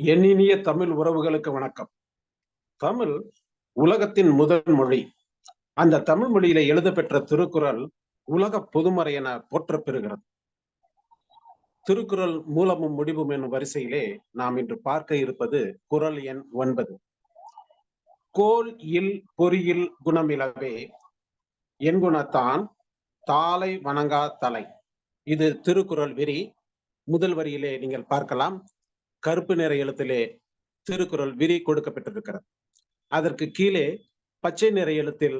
என் இனிய தமிழ் உறவுகளுக்கு வணக்கம். தமிழ் உலகத்தின் முதல் மொழி. அந்த தமிழ் மொழியில எழுதப்பெற்ற திருக்குறள் உலக பொதுமறை என போற்றப்பெறுகிறது. திருக்குறள் மூலமும் முடிவும் என்னும் வரிசையிலே நாம் இன்று பார்க்க இருப்பது குறள் எண் ஒன்பது. கோல் இல் பொறியில் குணமிலவே என் குணத்தான் தாளை வணங்கா தலை. இது திருக்குறள் வெறி முதல் வரியிலே நீங்கள் பார்க்கலாம். கருப்பு நிற எழுத்திலே திருக்குறள் விரி கொடுக்கப்பட்டிருக்கிறது. அதற்கு கீழே பச்சை நிற எழுத்தில்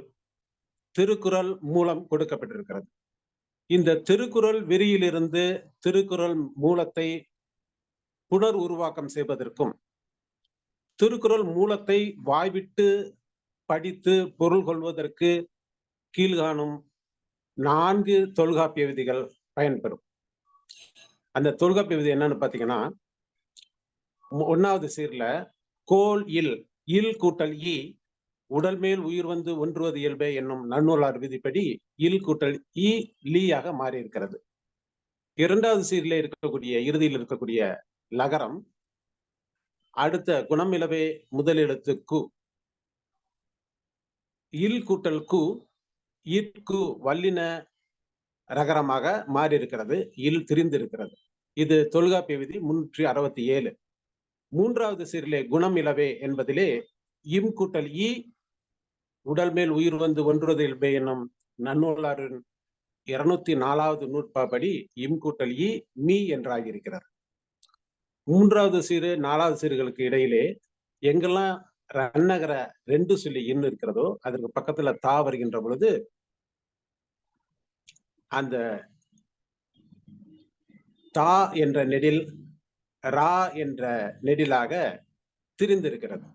திருக்குறள் மூலம் கொடுக்கப்பட்டிருக்கிறது. இந்த திருக்குறள் விரியிலிருந்து திருக்குறள் மூலத்தை புனர் உருவாக்கம் செய்வதற்கும் திருக்குறள் மூலத்தை வாய்விட்டு படித்து பொருள் கொள்வதற்கு கீழ்காணும் நான்கு தொல்காப்பிய விதிகள் பயன்பெறும். அந்த தொல்காப்பிய விதி என்னன்னு பாத்தீங்கன்னா ஒன்னாவது சீர்ல கோல் இல் இல் கூட்டல் இ உடல் மேல் உயிர் வந்து ஒன்றுவது இயல்பே என்னும் நன்னூலார் விதிப்படி இல் கூட்டல் இ லீயாக மாறி இருக்கிறது இரண்டாவது சீரில் இருக்கக்கூடிய இறுதியில் இருக்கக்கூடிய லகரம் அடுத்த குணமிலவே முதல் எழுத்து கு. இல் கூட்டல் கு இற்கு வல்லின ரகரமாக மாறி இருக்கிறது இல் திரிந்திருக்கிறது. இது தொல்காப்பிய விதி முன்னூற்றி அறுபத்தி ஏழு. மூன்றாவது சீரிலே குணம் இலவே என்பதிலே இம் கூட்டல் இ உடல் மேல் உயிர் வந்து ஒன்றுவது இல்பே என்னும் நன்னூலாரின் இருநூத்தி நாலாவது நூற்பாப்படி இம் கூட்டல் இ மீ என்றாகியிருக்கிறார். மூன்றாவது சீரு நாலாவது சீர்களுக்கு இடையிலே எங்கெல்லாம் ரன்னகர ரெண்டு சொல்லி இன் இருக்கிறதோ அதற்கு பக்கத்துல தா வருகின்ற பொழுது அந்த தா என்ற நெடில் ரா என்ற நெடிலாக திரிந்திருக்கிறது.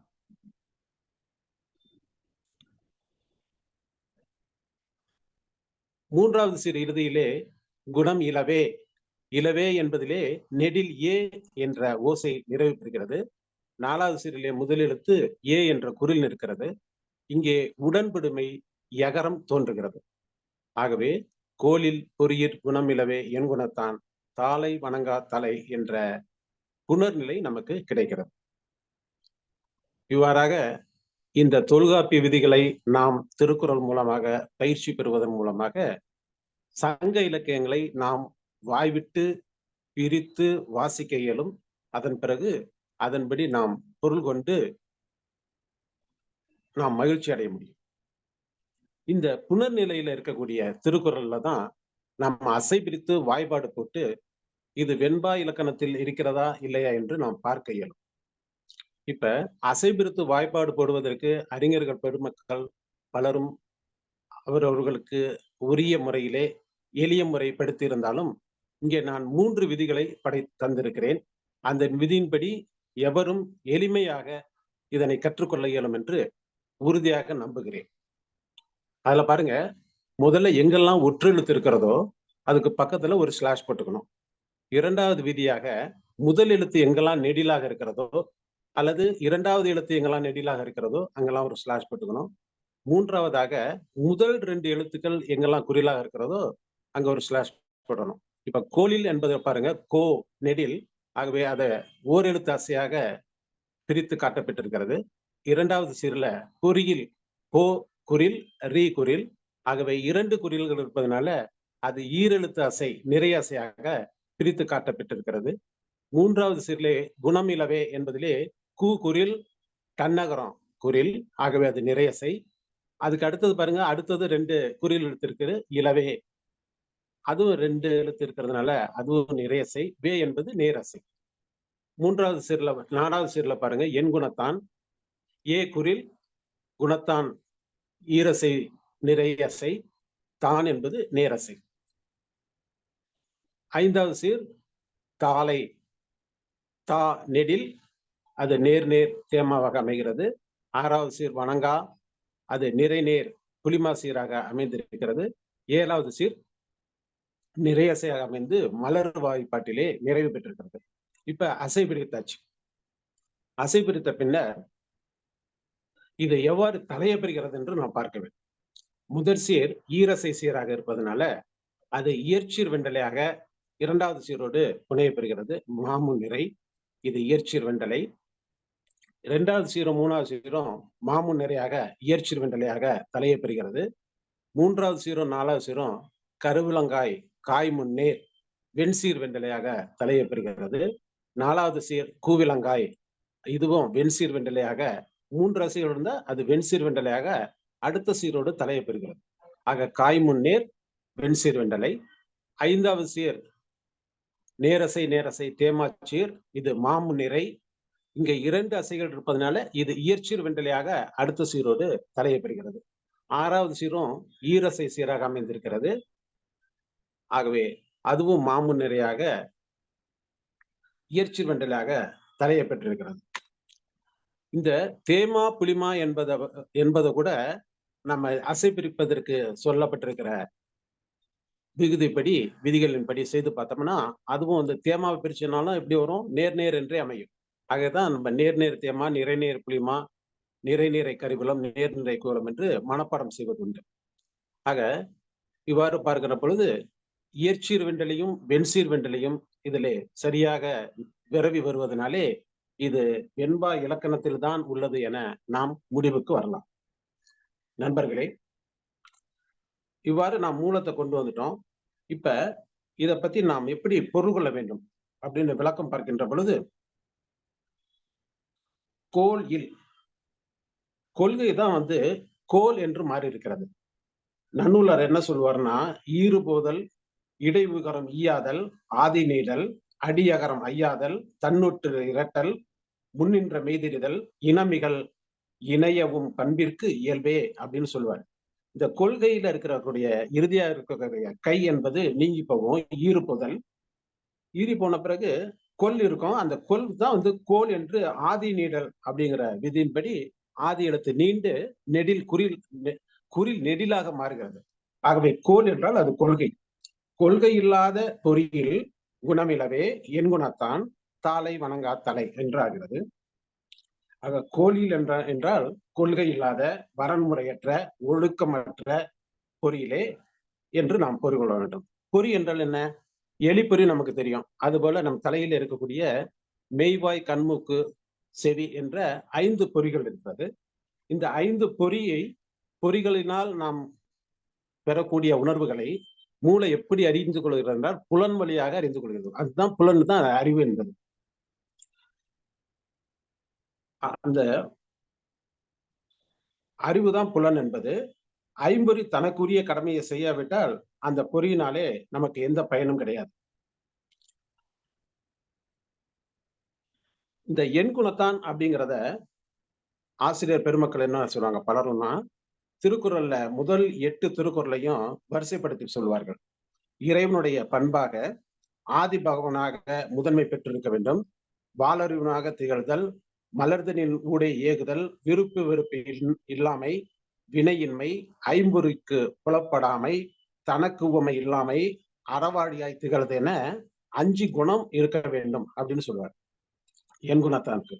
மூன்றாவது சிறு இறுதியிலே குணம் இலவே. இலவே என்பதிலே நெடில் ஏ என்ற ஓசை நிறைவு பெறுகிறது நாலாவது சிறிலே முதலெழுத்து ஏ என்ற குரில் நிற்கிறது. இங்கே உடன்படுமை யகரம் தோன்றுகிறது. ஆகவே கோலில் பொறியிற் குணமிலவே என் குணத்தான் தாளை வணங்கா தலை என்ற புனர்நிலை நமக்கு கிடைக்கிறது. இவ்வாறாக இந்த தொல்காப்பிய விதிகளை நாம் திருக்குறள் மூலமாக பயிற்சி பெறுவதன் மூலமாக சங்க இலக்கியங்களை நாம் வாய்விட்டு பிரித்து வாசிக்க இயலும். அதன் பிறகு அதன்படி நாம் பொருள் கொண்டு நாம் மகிழ்ச்சி அடைய முடியும். இந்த புனர்நிலையில இருக்கக்கூடிய திருக்குறள்ல தான் நம்ம அசை பிரித்து வாய்ப்பாடு போட்டு இது வெண்பா இலக்கணத்தில் இருக்கிறதா இல்லையா என்று நாம் பார்க்க இயலும். இப்ப அசைபிரித்து வாய்ப்பாடு போடுவதற்கு அறிஞர்கள் பெருமக்கள் பலரும் அவரவர்களுக்கு உரிய முறையிலே எளிய முறை படுத்தியிருந்தாலும் இங்கே நான் மூன்று விதிகளை படை தந்திருக்கிறேன். அந்த விதியின்படி எவரும் எளிமையாக இதனை கற்றுக்கொள்ள இயலும் என்று உறுதியாக நம்புகிறேன். அதுல பாருங்க முதல்ல எங்கெல்லாம் ஒற்றெழுத்து இருக்கிறதோ அதுக்கு பக்கத்துல ஒரு ஸ்லாஷ் போட்டுக்கணும். இரண்டாவது விதியாக முதல் எழுத்து எங்கெல்லாம் நெடிலாக இருக்கிறதோ அல்லது இரண்டாவது எழுத்து எங்கெல்லாம் நெடிலாக இருக்கிறதோ அங்கெல்லாம் ஒரு ஸ்லாஷ் போட்டுக்கணும். மூன்றாவதாக முதல் ரெண்டு எழுத்துக்கள் எங்கெல்லாம் குறிலாக இருக்கிறதோ அங்க ஒரு ஸ்லாஷ் போடணும். இப்ப கோலில் என்பதை பாருங்க. கோ நெடில். ஆகவே அதை ஓர் எழுத்து அசையாக பிரித்து காட்டப்பட்டிருக்கிறது. இரண்டாவது சீரில் குறியில் கோ குரில் ரீ குரில் ஆகவே இரண்டு குறில்கள் இருப்பதனால அது ஈரெழுத்து அசை நிறைய அசையாக பிரித்து காட்டப்பட்டிருக்கிறது. மூன்றாவது சிறிலே குணமிலவே என்பதிலே கூ குரில் கண்ணகரம் குரில் ஆகவே அது நிறையசை அதுக்கு அடுத்தது பாருங்க அடுத்தது ரெண்டு குரில் எழுத்து இருக்குது இலவே. அதுவும் ரெண்டு எழுத்து இருக்கிறதுனால அதுவும் நிறையசை வே என்பது நேரசை மூன்றாவது சிறில நாலாவது சீர்ல பாருங்க என் குணத்தான் ஏ குரில் குணத்தான் ஈரசை நிறையசை தான் என்பது நேரசை ஐந்தாவது சீர் தாலை தா நெடில். அது நேர் நேர் தேமாவாக அமைகிறது. ஆறாவது சீர் வணங்கா. அது நிறை நேர் புலிமா சீராக அமைந்திருக்கிறது. ஏழாவது சீர் நிறையசையாக அமைந்து மலர் வாய்ப்பாட்டிலே நிறைவு பெற்றிருக்கிறது. இப்ப அசை பிரித்தாச்சு. அசை பிரித்த பின்னர் இது எவ்வாறு தலைய பெறுகிறது என்று நாம் பார்க்க வேண்டும். முதற் சீர் ஈரசை சீராக இருப்பதனால அது இயற்சீர் வெண்டலையாக இரண்டாவது சீரோடு புனைய பெறுகிறது. மாமு நிறை இது இயற்சீர் வெண்டலை இரண்டாவது சீரம் மூணாவது சீரம் மாமுன் நிறையாக இயற்சீர் வெண்டலையாக தலையை பெறுகிறது. மூன்றாவது சீரம் நாலாவது சீரம் கருவிலங்காய் காய் முன்னேர் வெண்சீர் வெண்டலையாக தலையை பெறுகிறது. நாலாவது சீர் கூவிலங்காய் இதுவும் வெண்சீர் வெண்டலையாக மூன்று சீர் இருந்தால் அது வெண்சீர் வெண்டலையாக அடுத்த சீரோடு தலையை பெறுகிறது. ஆக காய் முன்னேர் வெண்சீர் வெண்டலை ஐந்தாவது சீர் நேரசை நேரசை தேமாச்சீர் இது மாமுன்னிறை இங்க இரண்டு அசைகள் இருப்பதனால இது இயற்சீர் வெண்டலையாக அடுத்த சீரோடு தலையை பெறுகிறது. ஆறாவது சீரும் ஈரசை சீராக அமைந்திருக்கிறது. ஆகவே அதுவும் மாமுன் நிறையாக இயற்சீர் வெண்டலாக தலையை பெற்றிருக்கிறது. இந்த தேமா புளிமா என்பதை என்பதை கூட நம்ம அசை பிரிப்பதற்கு சொல்லப்பட்டிருக்கிற விகுதிப்படி விதிகளின்படி செய்து பார்த்தோம்னா அதுவும் வந்து தேமாவை பிரிச்சுனாலும் எப்படி வரும்? நேர் நேர் என்றே அமையும். ஆகதான் நம்ம நேர் நேர் தேமா நிறைநேர் புளிமா நிறைநீரை கரிகுலம் நேர்நிறை குலம் என்று மனப்பாடம் செய்வது உண்டு ஆக இவ்வாறு பார்க்கிற பொழுது இயற்சீர் வெண்டலையும் வெண்சீர் வெண்டலையும் இதிலே சரியாக விரவி வருவதனாலே இது வெண்பா இலக்கணத்தில் தான் உள்ளது என நாம் முடிவுக்கு வரலாம். நண்பர்களே இவ்வாறு நாம் மூலத்தை கொண்டு வந்துட்டோம். இப்ப இதை பத்தி நாம் எப்படி பொருள் கொள்ள வேண்டும் அப்படின்னு விளக்கம் பார்க்கின்ற பொழுது கோல் இல் கொள்கை தான் வந்து கோல் என்று மாறி இருக்கிறது நன்னூலர் என்ன சொல்வார்னா ஈறுபோதல் இடைவுகரம் ஈயாதல் ஆதி நீடல் அடியகரம் ஐயாதல் தன்னொற்று இரட்டல் முன்னின்ற மெய்திரிதல் இனமிகள் இணையவும் பண்பிற்கு இயல்பே அப்படின்னு சொல்வார். இந்த கொள்கையில இருக்கிறக்கூடிய இறுதியா இருக்கக்கூடிய கை என்பது நீங்கி போகும் ஈறு போதல் ஈறி போன பிறகு கொல் இருக்கும். அந்த கொல் தான் வந்து கோல் என்று ஆதி நீடல் அப்படிங்கிற விதியின்படி ஆதி எழுத்து நீண்டு நெடில் குறில் குறில் நெடிலாக மாறுகிறது. ஆகவே கோல் என்றால் அது கொள்கை. கொள்கை இல்லாத பொறியில் குணமிலவே என் குணத்தான் தாலை வணங்கா தலை என்றாகிறது. ஆக கோலில் என்ற என்றால் கொள்கை இல்லாத வரன்முறையற்ற ஒழுக்கமற்ற பொறியிலே என்று நாம் பொறி கொள்ள வேண்டும். பொறி என்றால் என்ன? எலிப்பொறி நமக்கு தெரியும். அதுபோல நம் தலையில் இருக்கக்கூடிய மெய்வாய் கண்மூக்கு செவி என்ற ஐந்து பொறிகள் இருக்கிறது இந்த ஐந்து பொறியை பொறிகளினால் நாம் பெறக்கூடிய உணர்வுகளை மூளை எப்படி அறிந்து கொள்கிறது என்றால் புலன் வழியாக அறிந்து கொள்கிறது. அதுதான் புலன் தான் அறிவு என்பது. அந்த அறிவுதான் புலன் என்பது ஐம்பொறி தனக்குரிய கடமையை செய்யாவிட்டால் அந்த பொறியினாலே நமக்கு எந்த பயனும் கிடையாது. இந்த எண் குணத்தான் அப்படிங்கிறத ஆசிரியர் பெருமக்கள் என்ன சொல்லுவாங்க? பலரும்னா திருக்குறள்ல முதல் எட்டு திருக்குறளையும் வரிசைப்படுத்தி சொல்வார்கள் இறைவனுடைய பண்பாக ஆதி பகவனாக முதன்மை பெற்றிருக்க வேண்டும். வாலறிவனாக திகழ்தல் மலர்தனின் ஊடே ஏகுதல் விருப்பு வெறுப்பு இல்லாமை வினையின்மை ஐம்பொறிக்கு புலப்படாமை தனக்கு உவமை இல்லாமை அறவாழியாய் திகழ்து என அஞ்சு குணம் இருக்க வேண்டும் அப்படின்னு சொல்லுவார் என் குணத்தானுக்கு.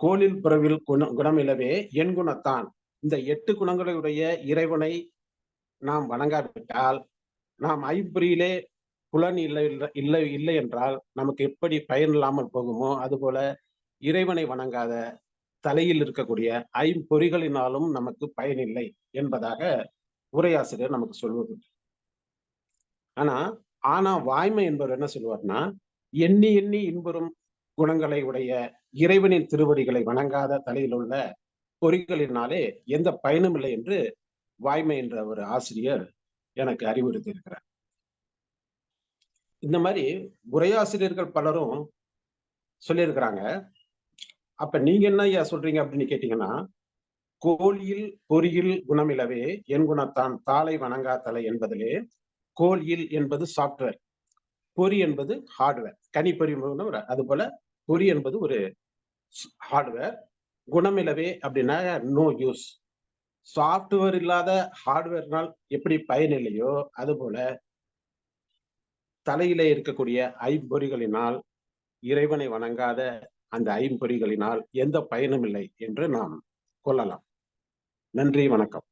கோலில் பிறவில் குண இல்லவே என் குணத்தான். இந்த எட்டு குணங்களுடைய இறைவனை நாம் வணங்காவிட்டால் நாம் ஐம்புரியிலே புலன் இல்லை இல்லை இல்லை என்றால் நமக்கு எப்படி பயன் இல்லாமல் போகுமோ அதுபோல இறைவனை வணங்காத தலையில் இருக்கக்கூடிய ஐம்பொறிகளினாலும் நமக்கு பயனில்லை என்பதாக உரையாசிரியர் நமக்கு சொல்வது ஆனா ஆனா வாய்மை என்பவர் என்ன சொல்லுவார்னா எண்ணி எண்ணி இன்புறும் குணங்களை உடைய இறைவனின் திருவடிகளை வணங்காத தலையில் உள்ள பொறிகளினாலே எந்த பயனும் இல்லை என்று வாய்மை என்ற ஒரு ஆசிரியர் எனக்கு அறிவுறுத்தி இருக்கிறார் இந்த மாதிரி உரையாசிரியர்கள் பலரும் சொல்லியிருக்கிறாங்க அப்ப நீங்க என்ன ஐயா சொல்றீங்க அப்படின்னு கேட்டீங்கன்னா கோழியில் பொறியில் குணமிலவே என் குணத்தான் தாளை வணங்கா தலை என்பதிலே கோழியில் என்பது சாப்ட்வேர் பொறி என்பது ஹார்ட்வேர் கனிப்பொறி அது போல பொறி என்பது ஒரு ஹார்ட்வேர் குணமிலவே அப்படின்னா நோ யூஸ் சாஃப்ட்வேர் இல்லாத ஹார்ட்வேர்னால் எப்படி பயன் இல்லையோ அது போல தலையிலே இருக்கக்கூடிய ஐம்பொறிகளினால் இறைவனை வணங்காத அந்த ஐம்பொறிகளினால் எந்த பயனும் இல்லை என்று நாம் கொள்ளலாம். நன்றி வணக்கம்.